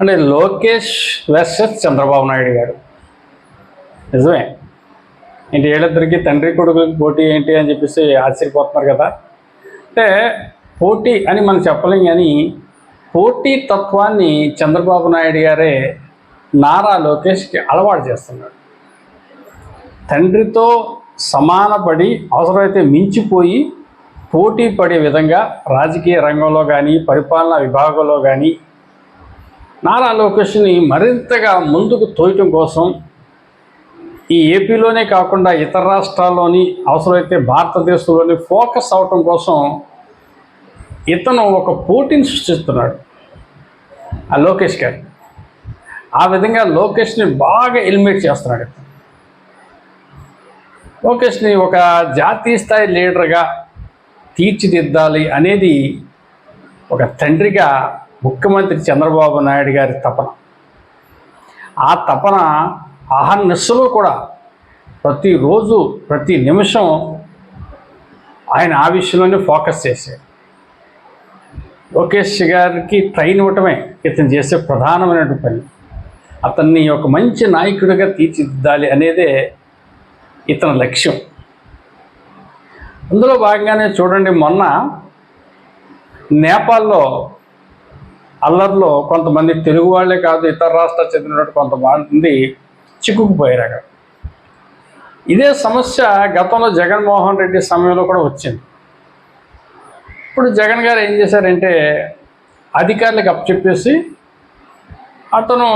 అంటే లోకేష్ వర్సెస్ చంద్రబాబు నాయుడు గారు. నిజమే. ఏంటి వీళ్ళిద్దరికీ తండ్రి కొడుకులకి పోటీ ఏంటి అని చెప్పేసి ఆశ్చర్యపోతున్నారు కదా. అంటే పోటీ అని మనం చెప్పలేం కానీ పోటీ తత్వాన్ని చంద్రబాబు నాయుడు గారే నారా లోకేష్కి అలవాటు చేస్తున్నాడు. తండ్రితో సమానపడి అవసరమైతే మించిపోయి పోటీ పడే విధంగా రాజకీయ రంగంలో కానీ పరిపాలనా విభాగంలో కానీ నారా లోకేష్ని మరింతగా ముందుకు తోయటం కోసం ఈ ఏపీలోనే కాకుండా ఇతర రాష్ట్రాల్లోని అవసరమైతే భారతదేశంలోని ఫోకస్ అవటం కోసం ఇతను ఒక పోటీని సృష్టిస్తున్నాడు ఆ లోకేష్ గారు ఆ విధంగా లోకేష్ని బాగా ఎలిమినేట్ చేస్తున్నాడు ఇతను. లోకేష్ని ఒక జాతీయ స్థాయి లీడర్గా తీర్చిదిద్దాలి అనేది ఒక తండ్రిగా ముఖ్యమంత్రి చంద్రబాబు నాయుడు గారి తపన. ఆ తపన అహర్నిశలో కూడా ప్రతిరోజు ప్రతి నిమిషం ఆయన ఆ విషయంలోనే ఫోకస్ చేశారు. లోకేష్ గారికి ట్రైన్ ఇవ్వటమే ఇతను చేసే ప్రధానమైనటువంటి పని. అతన్ని ఒక మంచి నాయకుడిగా తీర్చిదిద్దాలి అనేదే ఇతని లక్ష్యం. అందులో భాగంగానే చూడండి మొన్న నేపాల్లో అల్లర్లో కొంతమంది తెలుగు వాళ్ళే కాదు ఇతర రాష్ట్రాలు చెందినటువంటి కొంతమంది చిక్కుకుపోయారు అక్కడ ఇదే సమస్య గతంలో జగన్మోహన్ రెడ్డి సమయంలో కూడా వచ్చింది. ఇప్పుడు జగన్ గారు ఏం చేశారంటే అధికారులకు అప్పచెప్పేసి అతను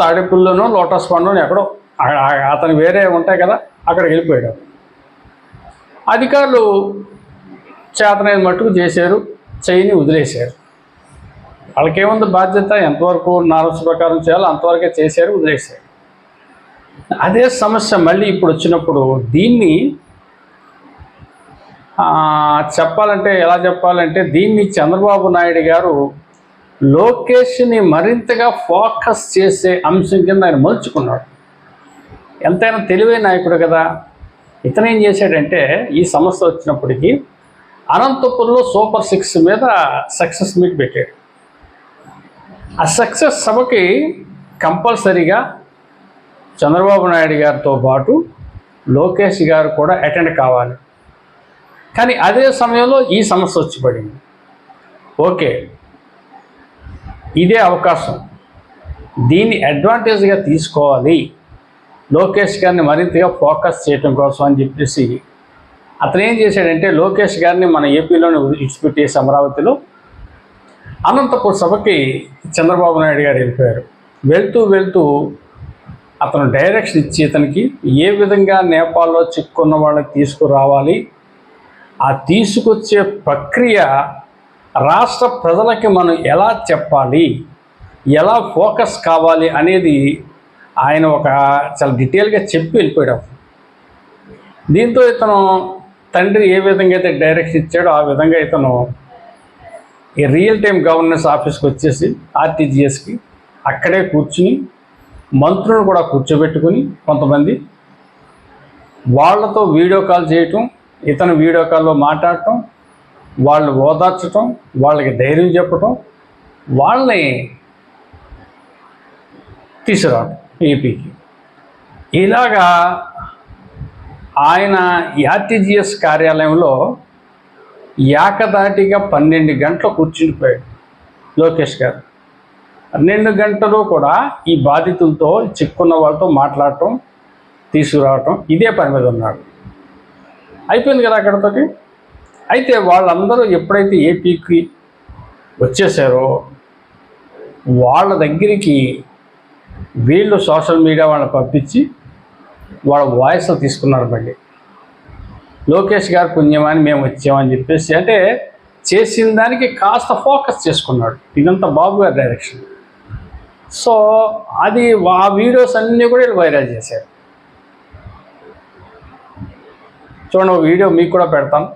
తాడేపుల్లోనో లోటస్ పండును ఎక్కడో అతను వేరే ఉంటాయి కదా అక్కడికి వెళ్ళిపోయాడు. అధికారులు చేతనైన మట్టుకు చేశారు చేయని వదిలేశారు. వాళ్ళకేముంది బాధ్యత? ఎంతవరకు నారస్ ప్రకారం చేయాలో అంతవరకే చేశారు వదిలేశారు. అదే సమస్య మళ్ళీ ఇప్పుడు వచ్చినప్పుడు దీన్ని చెప్పాలంటే ఎలా చెప్పాలంటే దీన్ని చంద్రబాబు నాయుడు గారు లోకేష్ని మరింతగా ఫోకస్ చేసే అంశం కింద ఆయన మలుచుకున్నాడు. ఎంతైనా తెలివైన నాయకుడు కదా. ఇతను ఏం చేశాడంటే ఈ సమస్య వచ్చినప్పటికీ అనంతపురంలో సూపర్ సిక్స్ మీద సక్సెస్ మీట్ పెట్టాడు. ఆ సక్సెస్ సభకి కంపల్సరీగా చంద్రబాబు నాయుడు గారితో పాటు లోకేష్ గారు కూడా అటెండ్ కావాలి. కానీ అదే సమయంలో ఈ సమస్య వచ్చి పడింది. ఓకే. ఇదే అవకాశం. దీన్ని అడ్వాంటేజ్గా తీసుకోవాలి. లోకేష్ గారిని మరింతగా ఫోకస్ చేయడం కోసం అని చెప్పేసి అతను ఏం చేశాడంటే లోకేష్ గారిని మన ఏపీలోనే విడిచిపెట్టేసి అమరావతిలో అనంతపూర్ సభకి చంద్రబాబు నాయుడు గారు వెళ్ళిపోయారు వెళ్తూ వెళ్తూ అతను డైరెక్షన్ ఇచ్చి ఇతనికి ఏ విధంగా నేపాల్లో చిక్కున్న వాళ్ళకి తీసుకురావాలి ఆ తీసుకొచ్చే ప్రక్రియ రాష్ట్ర ప్రజలకి మనం ఎలా చెప్పాలి ఎలా ఫోకస్ కావాలి అనేది ఆయన ఒక చాలా డీటెయిల్గా చెప్పి వెళ్ళిపోయాడు అతను. దీంతో ఇతను తండ్రి ఏ విధంగా అయితే డైరెక్షన్ ఇచ్చాడో ఆ విధంగా ఇతను ఈ రియల్ టైం గవర్నెన్స్ ఆఫీస్కి వచ్చేసి ఆర్టీజీఎస్కి అక్కడే కూర్చుని మంత్రులను కూడా కూర్చోబెట్టుకుని కొంతమంది వాళ్ళతో వీడియో కాల్ చేయటం ఇతను వీడియో కాల్లో మాట్లాడటం వాళ్ళు ఓదార్చటం వాళ్ళకి ధైర్యం చెప్పటం వాళ్ళని తీసుకురావటం ఏపీకి ఇలాగా ఆయన ఆర్టీజీఎస్ కార్యాలయంలో ఏకదాటిగా పన్నెండు గంటలు కూర్చుండిపోయాడు లోకేష్ గారు. పన్నెండు గంటలు కూడా ఈ బాధితులతో చిక్కున్న వాళ్ళతో మాట్లాడటం తీసుకురావటం ఇదే పని మీద ఉన్నాడు. అయిపోయింది కదా అక్కడతోటి? అయితే వాళ్ళందరూ ఎప్పుడైతే ఏపీకి వచ్చేసారో వాళ్ళ దగ్గరికి వీళ్ళు సోషల్ మీడియా వాళ్ళని పంపించి వాళ్ళ వాయిస్ తీసుకున్నారు మళ్ళీ. లోకేష్ గారు పుణ్యమని మేము వచ్చామని చెప్పేసి అంటే చేసిన దానికి కాస్త ఫోకస్ చేసుకున్నాడు. ఇదంతా బాబు గారి డైరెక్షన్. సో అది ఆ వీడియోస్ అన్నీ కూడా వీళ్ళు వైరల్ చేశారు. చూడండి ఒక వీడియో మీకు కూడా పెడతాను.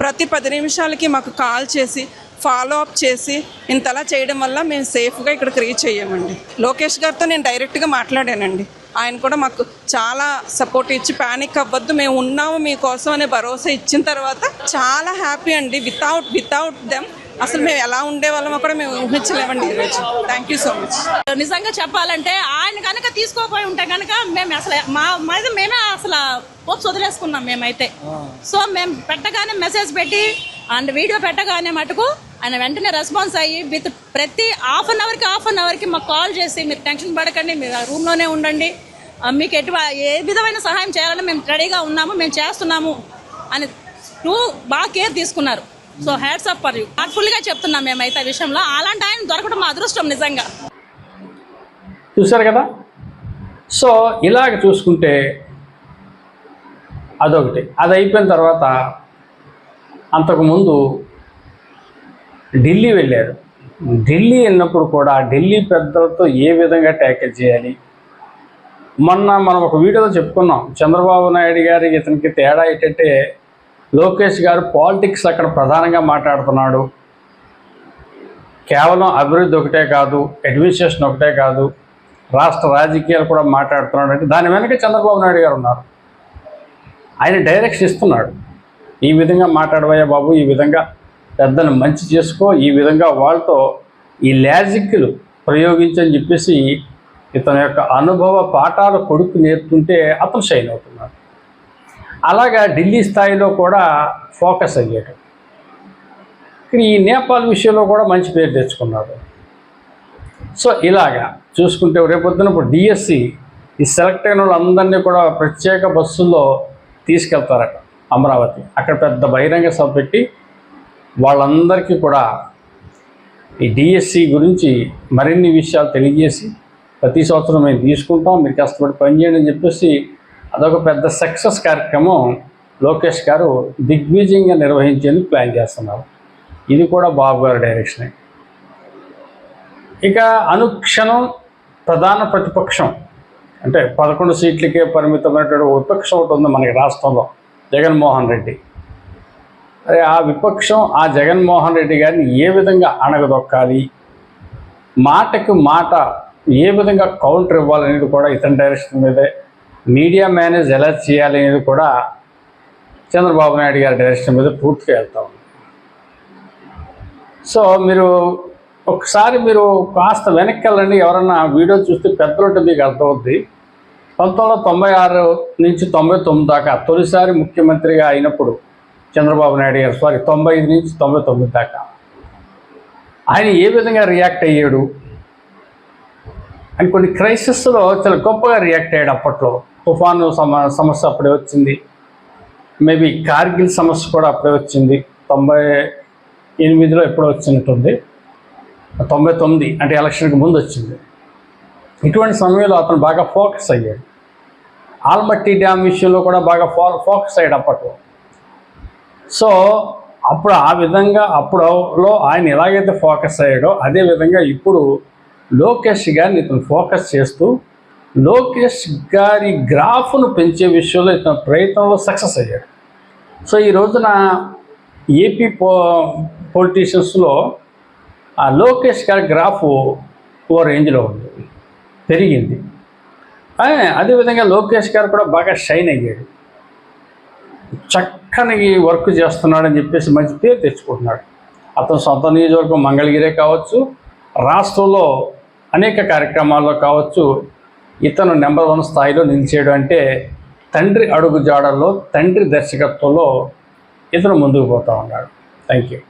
ప్రతి పది నిమిషాలకి మాకు కాల్ చేసి ఫాలో అప్ చేసి ఇంతలా చేయడం వల్ల మేము సేఫ్గా ఇక్కడికి రీచ్ అయ్యామండి. లోకేష్ గారితో నేను డైరెక్ట్గా మాట్లాడానండి. ఆయన కూడా మాకు చాలా సపోర్ట్ ఇచ్చి ప్యానిక్ అవ్వద్దు మేము ఉన్నాము మీకోసం అనే భరోసా ఇచ్చిన తర్వాత చాలా హ్యాపీ అండి. వితౌట్ వితౌట్ దెమ్ అసలు మేము ఎలా ఉండేవాళ్ళమో కూడా మేము ఊహించలేమండి ఈరోజు థ్యాంక్ యూ సో మచ్ నిజంగా చెప్పాలంటే ఆయన కనుక తీసుకోపోయి ఉంటే కనుక మేము అసలు మా మీద మేమే అసలు పోప్స్ వదిలేసుకున్నాం మేమైతే. సో మేము పెట్టగానే మెసేజ్ పెట్టి అండ్ వీడియో పెట్టగానే మటుకు ఆయన వెంటనే రెస్పాన్స్ అయ్యి విత్ ప్రతి హాఫ్ అన్ అవర్కి హాఫ్ అన్ అవర్కి మాకు కాల్ చేసి మీరు టెన్షన్ పడకండి మీరు ఆ రూమ్లోనే ఉండండి. మీకు ఎటు ఏ విధమైన సహాయం చేయాలని మేము రెడీగా ఉన్నాము మేము చేస్తున్నాము అని టూ బాగా కేర్ తీసుకున్నారు. So hats up for you. హార్ట్ఫుల్గా చెప్తున్నాం మేమైతే ఆ విషయంలో. అలాంటి ఆయన దొరకడం మా అదృష్టం నిజంగా. చూశారు కదా? సో ఇలాగ చూసుకుంటే అదొకటి. అది అయిపోయిన తర్వాత అంతకుముందు ఢిల్లీ వెళ్ళారు. ఢిల్లీ వెళ్ళినప్పుడు కూడా ఢిల్లీ పెద్దలతో ఏ విధంగా ట్యాకిల్ చేయాలి? మొన్న మనం ఒక వీడియోలో చెప్పుకున్నాం. చంద్రబాబు నాయుడు గారి ఇతనికి తేడా ఏంటంటే లోకేష్ గారు పాలిటిక్స్ అక్కడ ప్రధానంగా మాట్లాడుతున్నాడు. కేవలం అభివృద్ధి ఒకటే కాదు అడ్మినిస్ట్రేషన్ ఒకటే కాదు రాష్ట్ర రాజకీయాలు కూడా మాట్లాడుతున్నాడు అంటే దాని వెనక చంద్రబాబు నాయుడు గారు ఉన్నారు. ఆయన డైరెక్షన్ ఇస్తున్నాడు. ఈ విధంగా మాట్లాడబోయే బాబు ఈ విధంగా పెద్దను మంచి చేసుకో ఈ విధంగా వాళ్ళతో ఈ లాజిక్లు ప్రయోగించని చెప్పేసి ఇతని యొక్క అనుభవ పాఠాలు కొడుకు నేర్పుతుంటే అతను షైన్ అవుతున్నాడు. అలాగా ఢిల్లీ స్థాయిలో కూడా ఫోకస్ అయ్యాడు. ఇక్కడ ఈ నేపాల్ విషయంలో కూడా మంచి పేరు తెచ్చుకున్నాడు. సో ఇలాగా చూసుకుంటే రేపొద్దున ఇప్పుడు డిఎస్సి ఈ సెలెక్ట్ అయిన వాళ్ళందరినీ కూడా ప్రత్యేక బస్సుల్లో తీసుకెళ్తారట అమరావతి. అక్కడ పెద్ద బహిరంగ సభ పెట్టి వాళ్ళందరికీ కూడా ఈ డిఎస్సి గురించి మరిన్ని విషయాలు తెలియజేసి ప్రతి సంవత్సరం మేము తీసుకుంటాం. మీరు కష్టపడి పనిచేయండి అని చెప్పేసి అదొక పెద్ద సక్సెస్ కార్యక్రమం లోకేష్ గారు దిగ్విజయంగా నిర్వహించేందుకు ప్లాన్ చేస్తున్నారు. ఇది కూడా బాబు గారి డైరెక్షనే. ఇక అనుక్షణం ప్రధాన ప్రతిపక్షం. అంటే పదకొండు సీట్లకే పరిమితమైనటువంటి విపక్షం ఒకటి ఉంది మనకి రాష్ట్రంలో. జగన్మోహన్ రెడ్డి. అరే ఆ విపక్షం ఆ జగన్మోహన్ రెడ్డి గారిని ఏ విధంగా అణగదొక్కాలి? మాటకు మాట ఏ విధంగా కౌంటర్ ఇవ్వాలనేది కూడా ఇతని డైరెక్షన్ మీదే. మీడియా మేనేజ్ ఎలా చేయాలి అనేది కూడా చంద్రబాబు నాయుడు గారి డైరెక్షన్ మీద పూర్తిగా వెళ్తా ఉంది. సో మీరు ఒకసారి మీరు కాస్త వెనక్కి వెళ్ళండి ఎవరన్నా వీడియో చూస్తే పెద్దలుంటే మీకు అర్థమవుద్ది. పంతొమ్మిది వందల తొంభై ఆరు నుంచి తొంభై తొమ్మిది దాకా తొలిసారి ముఖ్యమంత్రిగా అయినప్పుడు చంద్రబాబు నాయుడు గారు సారీ తొంభై ఐదు నుంచి తొంభై తొమ్మిది దాకా. ఆయన ఏ విధంగా రియాక్ట్ అయ్యాడు? అని కొన్ని క్రైసిస్లో చాలా గొప్పగా రియాక్ట్ అయ్యాడు అప్పట్లో. తుఫాను సమ సమస్య అప్పుడే వచ్చింది. మేబీ కార్గిల్ సమస్య కూడా అప్పుడే వచ్చింది. తొంభై ఎనిమిదిలో ఎప్పుడో వచ్చినట్టుంది. తొంభై తొమ్మిది అంటే ఎలక్షన్కి ముందు వచ్చింది. ఇటువంటి సమయంలో అతను బాగా ఫోకస్ అయ్యాడు. ఆల్మట్టి డ్యామ్ విషయంలో కూడా బాగా ఫో ఫోకస్ అయ్యాడు అప్పట్లో. సో అప్పుడు ఆ విధంగా అప్పుడులో ఆయన ఎలాగైతే ఫోకస్ అయ్యాడో అదే విధంగా ఇప్పుడు లోకేష్ గారిని ఇతను ఫోకస్ చేస్తూ లోకేష్ గారి గ్రాఫ్ను పెంచే విషయంలో ఇతను ప్రయత్నంలో సక్సెస్ అయ్యాడు. సో ఈ రోజున ఏపీ పో పొలిటీషియన్స్లో ఆ లోకేష్ గారి గ్రాఫ్ ఓ రేంజ్లో ఉంది పెరిగింది. అదేవిధంగా లోకేష్ గారు కూడా బాగా షైన్ అయ్యాడు. చక్కని వర్క్ చేస్తున్నాడని చెప్పేసి మంచి పేరు తెచ్చుకుంటున్నాడు. అతను సొంత నియోజకవర్గం మంగళగిరే కావచ్చు రాష్ట్రంలో అనేక కార్యక్రమాల్లో కావచ్చు ఇతను నెంబర్ వన్ స్థాయిలో నిలిచేయడం అంటే తండ్రి అడుగు జాడల్లో తండ్రి దర్శకత్వంలో ఇతను ముందుకు పోతూ ఉన్నాడు. Thank you